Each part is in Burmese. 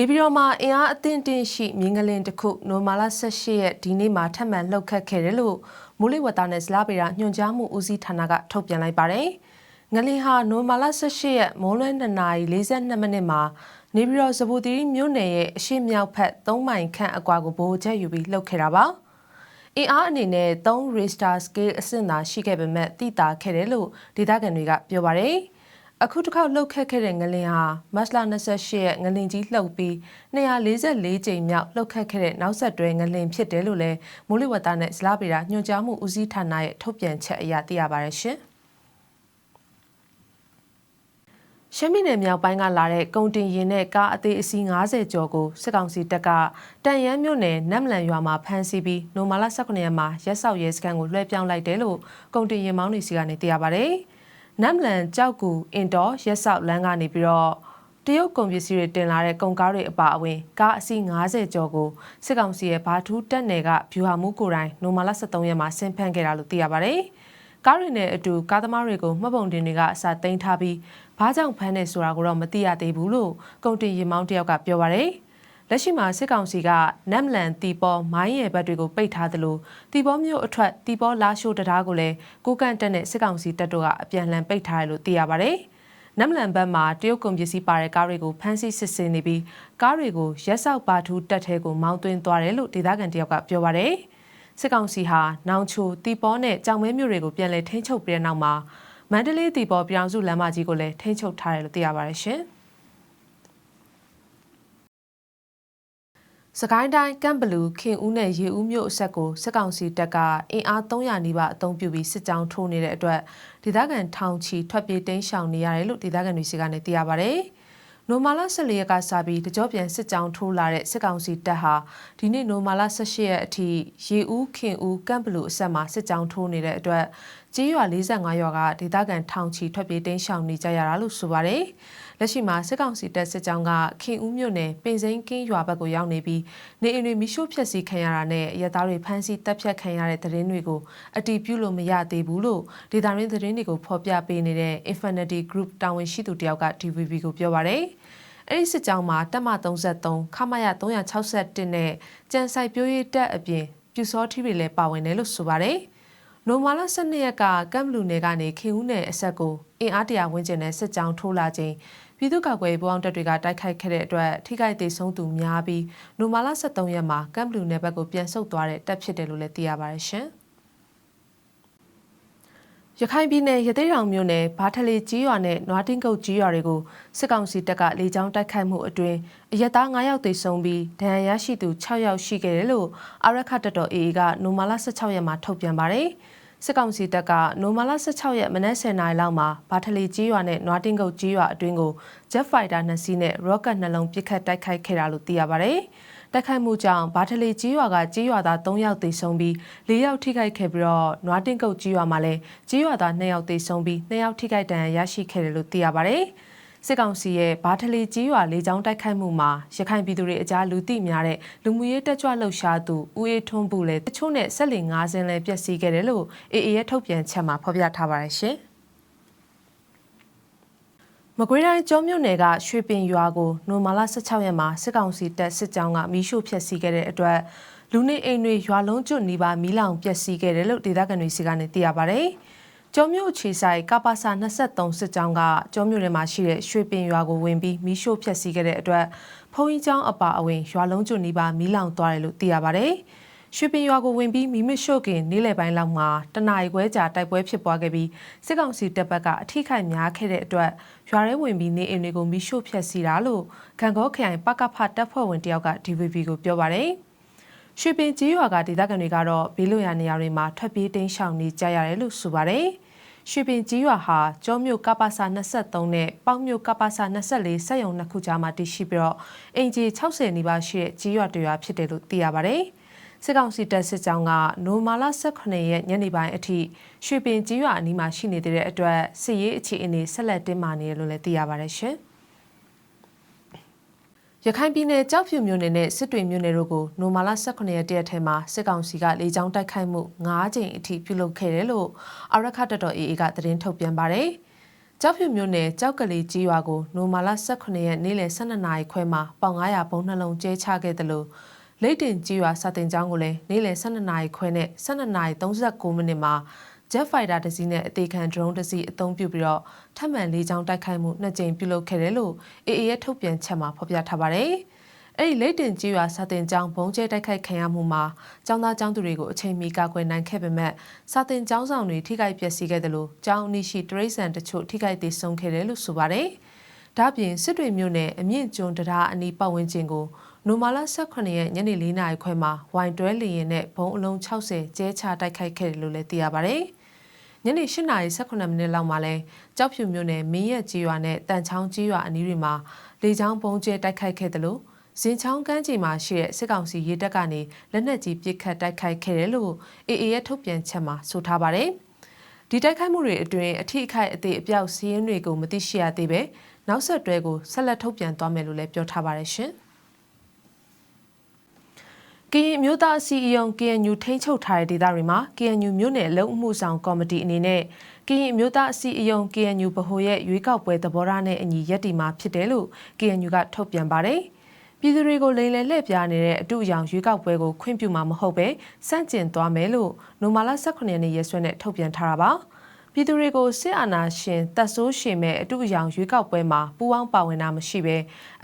နေပြည်တော်မှာအင်အားအသင့်တင့်ရှိမြင်းကလင်းတစ်ခုနိုမာလာ18ရက်ဒီနေ့မှာထပ်မံလှုပ်ခတ်ခဲ့တယ်လို့မိုးလေဝသနဲ့ဇလားပေရာညွှန်ကြားမှုဦးစီးဌာနကထုတ်ပြန်လိုက်ပါတယ်။ငလင်းဟာနိုမာလာ18ရက်မိုးလွဲ2နာရီ42မိနစ်မှာနေပြည်တော်စပူတီမြို့နယ်ရဲ့အရှိမြောက်ဖက်3မိုင်ခန့်အကွာကိုဘိုးချက်ယူပြီးလှုပ်ခဲ့တာပါ။အင်အားအနေနဲ့3 Richter scale အဆင့်သာရှိခဲ့ပေမဲ့တိတာခဲ့တယ်လို့ဒေသခံတွေကပြောပါတယ်။ အခုတစ်ခေါက်လှုပ်ခတ်ခဲ့တဲ့ငလင်ဟာမတ်လ28ရက်ငလင်ကြီးလှုပ်ပြီး244ကြိမ်မြောက်လှုပ်ခတ်ခဲ့တဲ့နောက်ဆက်တွဲငလင်ဖြစ်တယ်လို့လည်းမိုးလေဝသနဲ့ဇလားပေရာညွှန်ကြားမှုဦးစီးဌာနရဲ့ထုတ်ပြန်ချက်အရသိရပါတယ်ရှင်။ရှမ်းပြည်နယ်မြောက်ပိုင်းကလာတဲ့ကုန်တင်ရင်နဲ့ကားအသေးအစီး90ကျော်ကိုစစ်ကောင်စီတပ်ကတန်ရန်မြို့နယ်နမ်မလန်ရွာမှာဖမ်းဆီးပြီးနိုမာလာ18ရက်မှာရက်ဆောက်ရဲစခန်းကိုလွှဲပြောင်းလိုက်တယ်လို့ကုန်တင်ရင်မောင်းတွေစီကနေသိရပါဗျ။ နမ်လန်ကြောက်ကူအင်တော်ရက်ဆောက်လမ်းကနေပြီးတော့တရုတ်ကုန်ပစ္စည်းတွေတင်လာတဲ့ကုန်ကားတွေအပါအဝင်ကားအစီး90ကျော်ကိုစစ်ကောင်စီရဲ့ဘာထူးတက်နယ်ကဗျူဟာမှုကိုယ်တိုင်နိုမာလာ73ရက်မှာဆင်ဖန်ခဲ့တာလို့သိရပါတယ်။ကားတွေနဲ့အတူကားသမားတွေကိုမှတ်ပုံတင်တွေကအစာသိမ်းထားပြီးဘာကြောင့်ဖမ်းနေဆိုတာကိုတော့မသိရသေးဘူးလို့ကုန်တင်ရင်မောင်းတယောက်ကပြောပါတယ်။ လက်ရှိမှာစစ်ကောင်စီကနမ်လန်တီပေါ်မိုင်းရဲဘက်တွေကိုပိတ်ထားသလိုတီပေါ်မြို့အထွက်တီပေါ်လာရှိုးတရားကိုလည်းကိုကန့်တက်နဲ့စစ်ကောင်စီတပ်တို့ကအပြန်လှန်ပိတ်ထားတယ်လို့သိရပါဗျ။နမ်လန်ဘက်မှာတရုတ်ကုန်ပစ္စည်းပါတဲ့ကားတွေကိုဖမ်းဆီးစစ်ဆေးနေပြီးကားတွေကိုရက်ဆောက်ပါထူးတက်ထဲကိုမောင်းသွင်းသွားတယ်လို့ဒေသခံတယောက်ကပြောပါဗျ။စစ်ကောင်စီဟာနောင်ချိုတီပေါ်နဲ့ကြောင်မဲမြို့တွေကိုပြန်လည်ထိန်းချုပ်ပြီးတဲ့နောက်မှာမန္တလေးတီပေါ်ပြောင်စုလမ်းမကြီးကိုလည်းထိန်းချုပ်ထားတယ်လို့သိရပါတယ်ရှင်။ စကိုင်းတိုင်းကမ်ဘလူးခင်ဦးနဲ့ရေဦးမြို့အဆက်ကိုစစ်ကောင်စီတပ်ကအင်အား300နီးပါးအုံပြုပြီးစစ်ကြောင်းထိုးနေတဲ့အတွက်ဒေသခံထောင်ချီထွက်ပြေးတိမ်းရှောင်နေရတယ်လို့ဒေသခံတွေစီကနေသိရပါဗျ။နိုမာလာ14ရက်ကစပြီးတကြောပြန်စစ်ကြောင်းထိုးလာတဲ့စစ်ကောင်စီတပ်ဟာဒီနေ့နိုမာလာ18ရက်အထိရေဦးခင်ဦးကမ်ဘလူးအဆက်မှာစစ်ကြောင်းထိုးနေတဲ့အတွက်ကြေးရွာ45ရွာကဒေသခံထောင်ချီထွက်ပြေးတိမ်းရှောင်နေကြရတာလို့ဆိုပါတယ်။ လက်ရှိမှာစစ်ကောင်စီတပ်စစ်ကြောင်းကခင်ဦးမြို့နယ်ပင်စိမ်းကင်းရွာဘက်ကိုရောက်နေပြီးနေအိမ်တွေမိရှို့ဖျက်ဆီးခံရတာနဲ့ရဲသားတွေဖမ်းဆီးတပ်ဖြတ်ခံရတဲ့သတင်းတွေကိုအတီးပြုလို့မရသေးဘူးလို့ဒေတာရင်းသတင်းတွေကိုဖော်ပြပေးနေတဲ့ Infinity Group တာဝန်ရှိသူတယောက်က DVB ကိုပြောပါတယ်။အဲ့ဒီစစ်ကြောင်းမှာတက်မ33ခမရ361နဲ့ကြံဆိုင်ပြိုးရေးတက်အပြင်ပြူစောထီတွေလည်းပါဝင်တယ်လို့ဆိုပါတယ်။ နိုမာလာ12ရက်ကကမ်ဘလူနယ်ကနေခင်ဦးနယ်အဆက်ကိုအင်အားတရာဝန်းကျင်နဲ့စစ်ကြောင်းထိုးလာခြင်းပြည်သူ့ကာကွယ်ရေးပူးပေါင်းတပ်တွေကတိုက်ခိုက်ခဲ့တဲ့အတွက်ထိခိုက်ဒေဆုံးသူများပြီးနိုမာလာ23ရက်မှာကမ်ဘလူနယ်ဘက်ကိုပြန်ဆုတ်သွားတဲ့တပ်ဖြစ်တယ်လို့လည်းသိရပါတယ်ရှင်။ရခိုင်ပြည်နယ်ရသေးတောင်မြို့နယ်ဘာထလီကြီးရွာနဲ့နွားတင်းကုတ်ကြီးရွာတွေကိုစစ်ကောင်စီတပ်ကလေကြောင်းတိုက်ခိုက်မှုအတွင်းအရက်သား9ယောက်သေဆုံးပြီးဒဏ်ရာရရှိသူ6ယောက်ရှိခဲ့တယ်လို့အာရခတ်တတော် AA ကနိုမာလာ16ရက်မှာထုတ်ပြန်ပါတယ်။ စစ်ကောင်စီတပ်ကနိုမာလာ16ရက်မနက်10:00နာရီလောက်မှာဘာထလီကြီးရွာနဲ့နွားတင်းကုတ်ကြီးရွာအတွင်းကို Jet Fighter 2စီးနဲ့ Rocket နှလုံးပစ်ခတ်တိုက်ခိုက်ခဲ့တာလို့သိရပါတယ်။တိုက်ခိုက်မှုကြောင့်ဘာထလီကြီးရွာကကြီးရွာသား3ယောက်သေဆုံးပြီး4ယောက်ထိခိုက်ခဲ့ပြီးတော့နွားတင်းကုတ်ကြီးရွာမှာလည်းကြီးရွာသား2ယောက်သေဆုံးပြီး2ယောက်ထိခိုက်ဒဏ်ရာရရှိခဲ့တယ်လို့သိရပါတယ်။ စစ်ကောင်စီရဲ့ဘာထလီကြီးရွာလေးချောင်းတိုက်ခိုက်မှုမှာရခိုင်ပြည်သူတွေအကြားလူသိများတဲ့လူမှုရေးတက်ကြွလှုပ်ရှားသူဦးအေးထွန်းဘူးလည်းတချို့နဲ့ဆက်လီ9စင်းလည်းပျက်စီးခဲ့တယ်လို့အေအေရဲ့ထုတ်ပြန်ချက်မှာဖော်ပြထားပါတယ်ရှင်မကွေးတိုင်းကျောမြို့နယ်ကရွှေပင်ရွာကိုနိုမာလာ16ရက်မှာစစ်ကောင်စီတပ်စစ်ကြောင်းကမီးရှို့ဖျက်ဆီးခဲ့တဲ့အတွက်လူနေအိမ်တွေရွာလုံးကျွတ်နီးပါးမီးလောင်ပျက်စီးခဲ့တယ်လို့ဒေသခံတွေစီကနေသိရပါဗျ။ ကျော်မြို့ခြေဆိုင်ကပါစာ23စစ်ကြောင်းကကျော်မြို့ထဲမှာရှိတဲ့ရွှေပင်ရွာကိုဝင်ပြီးမီးရှို့ဖျက်ဆီးခဲ့တဲ့အတွက်ဖုံကြီးကျောင်းအပါအဝင်ရွာလုံးကျွနီးပါမီးလောင်သွားတယ်လို့သိရပါဗျ။ရွှေပင်ရွာကိုဝင်ပြီးမီးမရှို့ခင်နေ့လယ်ပိုင်းလောက်မှာတနအီခွဲကြာတိုက်ပွဲဖြစ်ပွားခဲ့ပြီးစစ်ကောင်စီတပ်ဘက်ကအထိခိုက်များခဲ့တဲ့အတွက်ရွာထဲဝင်ပြီးနေအိမ်တွေကိုမီးရှို့ဖျက်ဆီးတာလို့ခံကောခရိုင်ပကဖတပ်ဖွဲ့ဝင်တယောက်က DVB ကိုပြောပါတယ်။ ရွှေပင်ကြီးရွာကဒေသခံတွေကတော့ဘေးလွတ်ရာနေရာတွေမှာထွက်ပြေးတိမ်းရှောင်နေကြရတယ်လို့ဆိုပါတယ်။ရွှေပင်ကြီးရွာဟာကျောမြို့ကပ္ပစာ23နဲ့ပေါက်မြို့ကပ္ပစာ24စက်ရုံနှစ်ခုကြားမှာတည်ရှိပြီးတော့အင်ဂျီ60နီးပါးရှိတဲ့ကြီးရွာတရွာဖြစ်တယ်လို့သိရပါတယ်။စစ်ကောင်စီတပ်စစ်ကြောင်းကနိုမာလာ18ရက်ညနေပိုင်းအထိရွှေပင်ကြီးရွာအနီးမှာရှိနေတဲ့အတွက်စစ်ရေးအခြေအနေဆက်လက်တင်းမာနေတယ်လို့လည်းသိရပါတယ်ရှင်။ ရခိုင်ပြည်နယ်ကြောက်ဖြူမြို့နယ်နဲ့စစ်တွေမြို့နယ်တို့ကိုနိုမာလာ18ရက်တရက်ထဲမှာစစ်ကောင်စီကလေကြောင်းတိုက်ခိုက်မှု9ကြိမ်အထိပြုလုပ်ခဲ့တယ်လို့အာရခတတော် AA ကသတင်းထုတ်ပြန်ပါတယ်။ကြောက်ဖြူမြို့နယ်ကြောက်ကလေးကြီးရွာကိုနိုမာလာ18ရက်နေ့လယ်12နာရီခွဲမှာပေါင်900ဘုံနှလုံးကျဲချခဲ့တယ်လို့လိတ်တင်ကြီးရွာစာတင်ကျောင်းကိုလည်းနေ့လယ်12နာရီခွဲနဲ့12နာရီ39မိနစ်မှာ Jet Fighter တစ်စီးနဲ့အသေးခံ drone တစ်စီးအသုံးပြုပြီးတော့ထပ်မံလေးချောင်းတိုက်ခိုက်မှုနှစ်ကြိမ်ပြုလုပ်ခဲ့တယ်လို့ AA ရဲ့ထုတ်ပြန်ချက်မှာဖော်ပြထားပါတယ်။အဲ့ဒီလိတ်တင်ကြီးရွာစာတင်ကျောင်းဘုံကျဲတိုက်ခိုက်ခံရမှုမှာကျောင်းသားကျောင်းသူတွေကိုအချိန်မီကာကွယ်နိုင်ခဲ့ပေမဲ့စာတင်ကျောင်းဆောင်တွေထိခိုက်ပျက်စီးခဲ့တယ်လို့ကျောင်းအနီးရှိတရိษံတချို့ထိခိုက်သေးဆုံးခဲ့တယ်လို့ဆိုပါတယ်။ဒါ့ပြင်စစ်တွေမြို့နယ်အမြင့်ကျွန်းတရားအနီးပတ်ဝန်းကျင်ကိုနိုမာလာ18ရက်ညနေ4နာရီခွဲမှာဝိုင်တွဲလီရင်နဲ့ဘုံအလုံး60ကျဲချတိုက်ခိုက်ခဲ့တယ်လို့လည်းသိရပါတယ်။ ညနေ8နာရီ18မိနစ်လောက်မှာလဲကြောက်ဖြူမြို့နယ်မင်းရက်ကြီးရွာနဲ့တန်ချောင်းကြီးရွာအနီးတွေမှာလေကြောင်းဘုံကျဲတိုက်ခိုက်ခဲ့တယ်လို့ဇင်ချောင်းကမ်းခြေမှာရှိတဲ့စစ်ကောင်စီရေတပ်ကနေလက်နက်ကြီးပစ်ခတ်တိုက်ခိုက်ခဲ့တယ်လို့ AA ရဲ့ထုတ်ပြန်ချက်မှာဆိုထားပါတယ်။ဒီတိုက်ခိုက်မှုတွေအတွင်းအထိအခိုက်အသေးအပြောက်စီးရင်တွေကိုမသိရှိရသေးပဲနောက်ဆက်တွဲကိုဆက်လက်ထုတ်ပြန်သွားမယ်လို့လည်းပြောထားပါတယ်ရှင်။ ကရင်မျိုးသားအစည်းအရုံး KNU ထိန်းချုပ်ထားတဲ့ဒေသတွေမှာ KNU မြို့နယ်အလုံးအမှုဆောင်ကော်မတီအနေနဲ့ကရင်မျိုးသားအစည်းအရုံး KNU ဗဟိုရဲ့ရွေးကောက်ပွဲသဘောထားနဲ့အညီရက်တီမှာဖြစ်တယ်လို့ KNU ကထုတ်ပြန်ပါတယ်။ပြည်သူတွေကိုလိမ်လည်လှည့်ပြားနေတဲ့အတူအယောင်ရွေးကောက်ပွဲကိုခွင့်ပြုမှာမဟုတ်ပဲစန့်ကျင်သွားမယ်လို့နိုမာလာ18ရက်နေ့ရက်စွဲနဲ့ထုတ်ပြန်ထားတာပါပြည်သူတွေကိုစစ်အာဏာရှင်တပ်ဆိုးရှင်မဲ့အတူအယောင်ရွေးကောက်ပွဲမှာပူးပေါင်းပါဝင်တာမရှိပဲ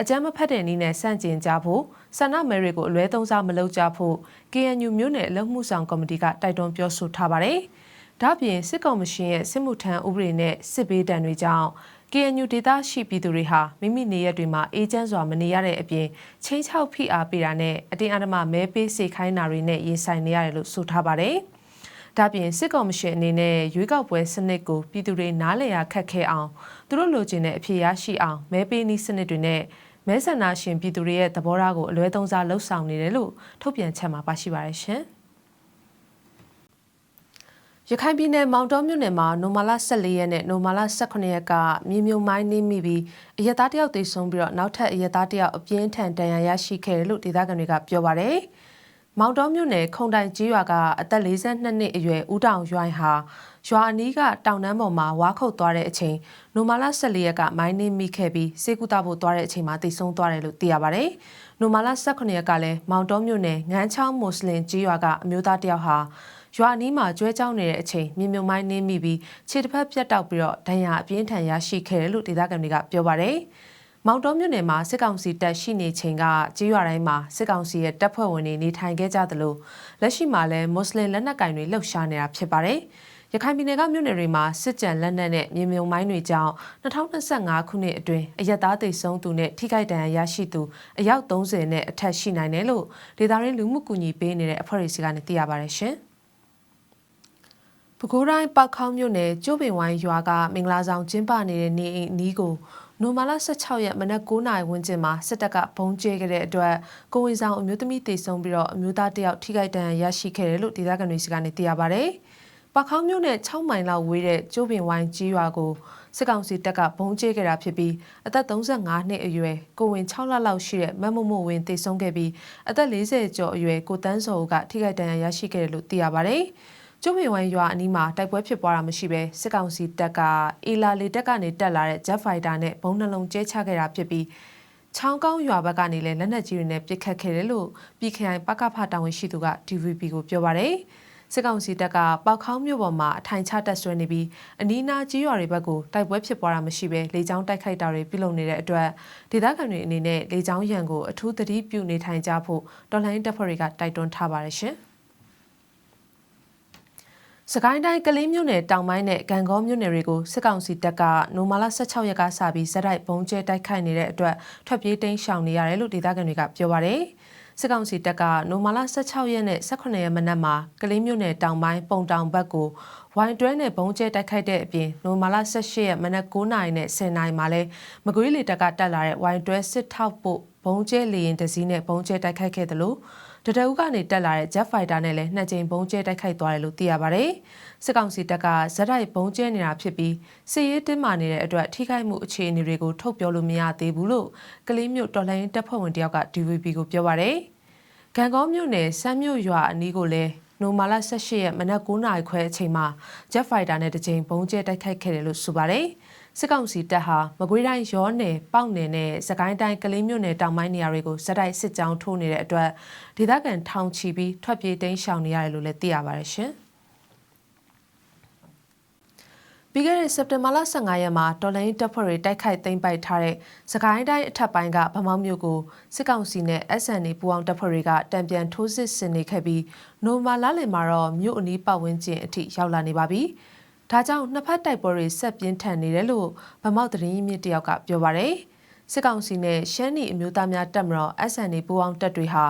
အကြမ်းမဖက်တဲ့နည်းနဲ့စန့်ကျင်ကြဖို့ ဆန္ဒမဲတွေကိုအလွဲသုံးစားမလုပ်ကြဖို့ KNU မျိုးနယ်အလုံမှုဆောင်ကော်မတီကတိုက်တွန်းပြောဆိုထားပါတယ်။ဒါ့ပြင်စစ်ကော်မရှင်ရဲ့စစ်မှုထမ်းဥပဒေနဲ့စစ်ဘေးဒဏ်တွေကြောင့် KNU ဒေသရှိပြည်သူတွေဟာမိမိနေရက်တွေမှာအေဂျင့်စွာမနေရတဲ့အပြင်ချင်းချောက်ဖိအားပေးတာနဲ့အတင်းအဓမ္မမဲပေးစေခိုင်းတာတွေနဲ့ရင်ဆိုင်နေရတယ်လို့ဆိုထားပါတယ်။ဒါပြင်စစ်ကော်မရှင်အနေနဲ့ရွေးကောက်ပွဲစနစ်ကိုပြည်သူတွေနားလည်ရခက်ခဲအောင်သူတို့လိုချင်တဲ့အဖြေရရှိအောင်မဲပေးနည်းစနစ်တွေနဲ့ မဲဆန္ဒရှင်ပြည်သူတွေရဲ့သဘောထားကိုအလွဲသုံးစားလှုပ်ဆောင်နေတယ်လို့ထုတ်ပြန်ချက်မှာပါရှိပါတယ်ရှင်။ရခိုင်ပြည်နယ်မောင်တော်မြို့နယ်မှာနိုမာလာ14ရက်နဲ့နိုမာလာ18ရက်ကမြေမြုံမိုင်းနှိမိပြီးအရက်သားတယောက်သေဆုံးပြီးတော့နောက်ထပ်အရက်သားတယောက်အပြင်းထန်ဒဏ်ရာရရှိခဲ့တယ်လို့ဒေသခံတွေကပြောပါရယ်။ မောင်တော်မြို့နယ်ခုံတိုင်ကြီးရွာကအသက်42နှစ်အရွယ်ဦးတောင်ရွိုင်းဟာရွာအနီးကတောင်တန်းပေါ်မှာဝါခုတ်သွားတဲ့အချိန်နိုမာလာ14ရက်ကမိုင်းနှိမိခဲ့ပြီးစေကူတာဖို့သွားတဲ့အချိန်မှာသေဆုံးသွားတယ်လို့သိရပါရယ်။နိုမာလာ18ရက်ကလည်းမောင်တော်မြို့နယ်ငန်းချောင်းမွတ်စလင်ကြီးရွာကအမျိုးသားတယောက်ဟာရွာနီးမှာကျွဲကြောင်းနေတဲ့အချိန်မြေမြုံမိုင်းနင်းမိပြီးခြေတစ်ဖက်ပြတ်တောက်ပြီးတော့ဒဏ်ရာအပြင်းထန်ရရှိခဲ့တယ်လို့ဒေသခံတွေကပြောပါတယ်။ မောင်တော်မြို့နယ်မှာစစ်ကောင်စီတပ်ရှိနေချိန်ကကြေးရွာတိုင်းမှာစစ်ကောင်စီရဲ့တပ်ဖွဲ့ဝင်တွေနေထိုင်ခဲ့ကြသလိုလက်ရှိမှာလည်းမွတ်စလင်လက်နက်ကင်တွေလှုပ်ရှားနေတာဖြစ်ပါတယ်။ရခိုင်ပြည်နယ်ကမြို့နယ်တွေမှာစစ်ကြံလက်နက်နဲ့မြေမြုံမိုင်းတွေကြောင့်2025ခုနှစ်အတွင်းအရက်သားသိဆုံးသူနဲ့ထိခိုက်ဒဏ်ရာရရှိသူအယောက်30နဲ့အထက်ရှိနိုင်တယ်လို့ဒေသရင်းလူမှုကူညီပေးနေတဲ့အဖွဲ့အစည်းကနေသိရပါတယ်ရှင်။ပဲခူးတိုင်းပောက်ခေါင်းမြို့နယ်ကျိုးပင်ဝိုင်းရွာကမင်္ဂလာဆောင်ကျင်းပနေတဲ့နေအိမ်နီးကို နိုမာလာ16ရက်မနက်9:00နာရီဝန်းကျင်မှာစစ်တပ်ကဘုံကျဲခဲ့တဲ့အတွက်ကိုဝင်ဆောင်အမျိုးသမီးတေဆုံးပြီးတော့အမျိုးသားတယောက်ထိခိုက်ဒဏ်ရာရရှိခဲ့တယ်လို့ဒေသခံတွေစီကနေသိရပါဗျ။ပောက်ခေါင်းမြို့နယ်6မိုင်လောက်ဝေးတဲ့ကျိုးပင်ဝိုင်းကြီးရွာကိုစစ်ကောင်စီတပ်ကဘုံကျဲခဲ့တာဖြစ်ပြီးအသက်35နှစ်အရွယ်ကိုဝင်6လလောက်ရှိတဲ့မမမို့ဝင်တေဆုံးခဲ့ပြီးအသက်40ကျော်အရွယ်ကိုတန်းစောကထိခိုက်ဒဏ်ရာရရှိခဲ့တယ်လို့သိရပါဗျ။ ကျုပ်ဝေဝိုင်းရွာအနီးမှာတိုက်ပွဲဖြစ်ပွားတာမရှိဘဲစစ်ကောင်စီတပ်ကအီလာလေတက်ကနေတက်လာတဲ့ Jet Fighter နဲ့ဘုံနှလုံးကျဲချခဲ့တာဖြစ်ပြီးချောင်းကောင်းရွာဘက်ကနေလည်းလက်နက်ကြီးတွေနဲ့ပစ်ခတ်ခဲ့တယ်လို့ပြည်ခိုင်ပကဖတာဝန်ရှိသူက DVB ကိုပြောပါရယ်စစ်ကောင်စီတပ်ကပေါခေါင်းမြို့ပေါ်မှာအထိုင်ချတပ်ဆွဲနေပြီးအနီးနားကြီးရွာတွေဘက်ကိုတိုက်ပွဲဖြစ်ပွားတာမရှိဘဲလေကြောင်းတိုက်ခိုက်တာတွေပြုလုပ်နေတဲ့အတွက်ဒေသခံတွေအနေနဲ့လေကြောင်းရန်ကိုအထူးသတိပြုနေထိုင်ကြဖို့တော်လိုင်းတပ်ဖွဲ့တွေကတိုက်တွန်းထားပါတယ်ရှင်။ စကိုင်းတိုင်းကလေးမြို့နယ်တောင်ပိုင်းနဲ့ဂံကောမြို့နယ်တွေကိုစစ်ကောင်စီတပ်ကနိုမာလာ16ရက်ကစပြီးဇက်တိုက်ပုံကျဲတိုက်ခိုက်နေတဲ့အတွက်ထွက်ပြေးတိမ်းရှောင်နေရတယ်လို့ဒေသခံတွေကပြောပါရယ်စစ်ကောင်စီတပ်ကနိုမာလာ16ရက်နဲ့18ရက်မနက်မှာကလေးမြို့နယ်တောင်ပိုင်းပုံတောင်ဘက်ကိုဝိုင်တွဲနဲ့ဘုံကျဲတိုက်ခိုက်တဲ့အပြင်နိုမာလာ18ရက်မနက်9:00နာရီနဲ့10:00နာရီမှာလဲမကွေးလေတပ်ကတက်လာတဲ့ဝိုင်တွဲစစ်ထောက်ပို့ဘုံကျဲလေရင်တစည်းနဲ့ဘုံကျဲတိုက်ခိုက်ခဲ့တယ်လို့ တတအုပ်ကနေတက်လာတဲ့ Jet Fighter နဲ့လည်းနှစ်ကြိမ်ဘုံကျဲတိုက်ခိုက်သွားတယ်လို့သိရပါတယ်။စစ်ကောင်စီတပ်ကဇက်တိုက်ဘုံကျဲနေတာဖြစ်ပြီးစစ်ရေးတင်းမာနေတဲ့အတွက်ထိခိုက်မှုအခြေအနေတွေကိုထုတ်ပြောလို့မရသေးဘူးလို့ကလေးမျိုးတော်လိုင်းတပ်ဖွဲ့ဝင်တယောက်က DVB ကိုပြောပါတယ်။ဂံကောမြို့နယ်စမ်းမြို့ရွာအနီးကိုလည်းနိုမာလာ18ရက်မနက်9:00နာရီခွဲအချိန်မှာ Jet Fighter နဲ့တစ်ကြိမ်ဘုံကျဲတိုက်ခိုက်ခဲ့တယ်လို့ဆိုပါတယ်။ စစ်ကောင်စီတပ်ဟာမကွေးတိုင်းရောနယ်ပေါက်နယ်နဲ့စကိုင်းတိုင်းကလေးမြို့နယ်တောင်ပိုင်းနေရာတွေကိုစက်တိုက်စစ်ကြောင်းထိုးနေတဲ့အတွက်ဒေသခံထောင်ချီပြီးထွက်ပြေးတိမ်းရှောင်နေရတယ်လို့လည်းသိရပါတယ်ရှင်။ပြီးခဲ့တဲ့စက်တင်ဘာလ15ရက်မှာတော်လိုင်းတပ်ဖွဲ့တွေတိုက်ခိုက်သိမ်းပိုက်ထားတဲ့စကိုင်းတိုင်းအထက်ပိုင်းကဗမောက်မြို့ကိုစစ်ကောင်စီနဲ့ SNA ပူးပေါင်းတပ်ဖွဲ့တွေကတံပြန်ထိုးစစ်ဆင်နေခဲ့ပြီးနိုမာလာလင်မှာတော့မြို့အနီးပတ်ဝန်းကျင်အထိရောက်လာနေပါပြီ။ ဒါကြောင့်နှစ်ဖက်တိုက်ပွဲတွေဆက်ပြင်းထန်နေတယ်လို့ဗမောက်သတင်းရင်းမြစ်တယောက်ကပြောပါရယ်စစ်ကောင်စီနဲ့ရှမ်းနီအမျိုးသားများတပ်မတော် SNA ပူးပေါင်းတပ်တွေဟာ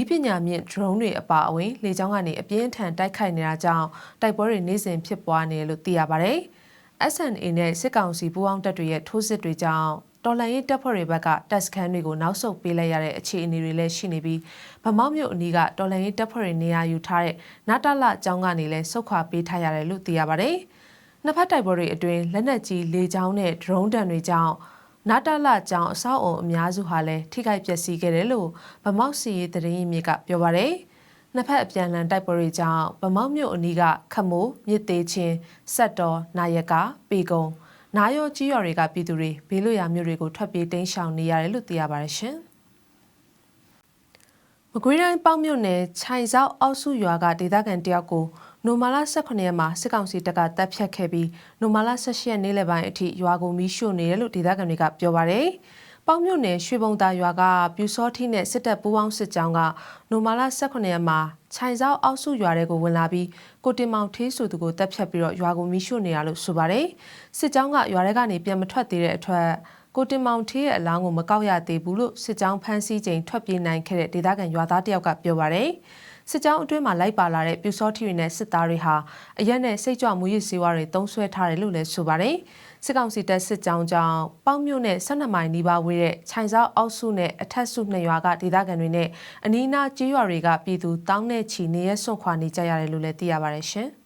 ဤပညာမြင့် drone တွေအပါအဝင်လေကြောင်းကနေအပြင်းထန်တိုက်ခိုက်နေတာကြောင့်တိုက်ပွဲတွေနေ့စဉ်ဖြစ်ပွားနေတယ်လို့သိရပါဗျ။ SNA နဲ့စစ်ကောင်စီပူးပေါင်းတပ်တွေရဲ့ထိုးစစ်တွေကြောင့် တော်လှန်ရေးတပ်ဖွဲ့တွေဘက်ကတပ်စခန်းတွေကိုနောက်ဆုတ်ပေးလိုက်ရတဲ့အခြေအနေတွေလည်းရှိနေပြီးဗမောက်မြို့အနီးကတော်လှန်ရေးတပ်ဖွဲ့တွေနေရာယူထားတဲ့နာတလကျောင်းကနေလည်းဆုတ်ခွာပေးထားရတယ်လို့သိရပါဗျ။နှစ်ဖက်တိုက်ပွဲတွေအတွင်းလက်နက်ကြီးလေကြောင်းနဲ့ drone တံတွေကြောင့်နာတလကျောင်းအဆောက်အုံအများစုဟာလည်းထိခိုက်ပျက်စီးခဲ့တယ်လို့ဗမောက်စီရေးသတင်းရင်းမြစ်ကပြောပါရယ်နှစ်ဖက်အပြန်အလှန်တိုက်ပွဲတွေကြောင့်ဗမောက်မြို့အနီးကခမိုးမြစ်သေးချင်းဆက်တော်နာယကပေကုံ နာယောကြီးရွာတွေကပြည်သူတွေဘေးလွတ်ရာမြို့တွေကိုထွက်ပြေးတိမ်းရှောင်နေရတယ်လို့သိရပါတယ်ရှင်မကွေးတိုင်းပေါင်းမြို့နယ်ခြိုင်စောက်အောက်စုရွာကဒေသခံတယောက်ကိုနိုမာလာ18ရက်မှာစစ်ကောင်စီတပ်ကတပ်ဖြတ်ခဲ့ပြီးနိုမာလာ18ရက်နေ့လယ်ပိုင်းအထိရွာကိုမီးရှို့နေတယ်လို့ဒေသခံတွေကပြောပါတယ်။ ပေါင်းမြို့နယ်ရွှေဘုံသာရွာကပြူစောထီနဲ့စစ်တပ်ပူးပေါင်းစစ်ကြောင်းကနိုမာလာ18ရက်မှာခြိုင်စောက်အောက်စုရွာတွေကိုဝင်လာပြီးကိုတင်မောင်ထေးဆိုသူကိုတပ်ဖြတ်ပြီးတော့ရွာကိုမီးရှို့နေရလို့ဆိုပါတယ်။စစ်ကြောင်းကရွာထဲကနေပြန်မထွက်သေးတဲ့အထွက်ကိုတင်မောင်ထေးရဲ့အလောင်းကိုမကောက်ရသေးဘူးလို့စစ်ကြောင်းဖမ်းဆီးချိန်ထွက်ပြေးနိုင်ခဲ့တဲ့ဒေသခံရွာသားတယောက်ကပြောပါတယ်။စစ်ကြောင်းအတွင်းမှာလိုက်ပါလာတဲ့ပြူစောထီတွေနဲ့စစ်သားတွေဟာအရက်နဲ့စိတ်ကြွမူရစ်စေဝါတွေတုံးဆွဲထားတယ်လို့လည်းဆိုပါတယ်။ စစ်ကောင်စီတပ်စစ်ကြောင်းကြောင့်ပေါက်မြို့နဲ့12မိုင်နီးပါးဝေးတဲ့ခြိုင်စောက်အောက်စုနဲ့အထက်စုနှစ်ရွာကဒေသခံတွေနဲ့အနီးအနားကျေးရွာတွေကပြည်သူတောင်းနဲ့ချီနေရဆွန့်ခွာနေကြရတယ်လို့လည်းသိရပါတယ်ရှင်။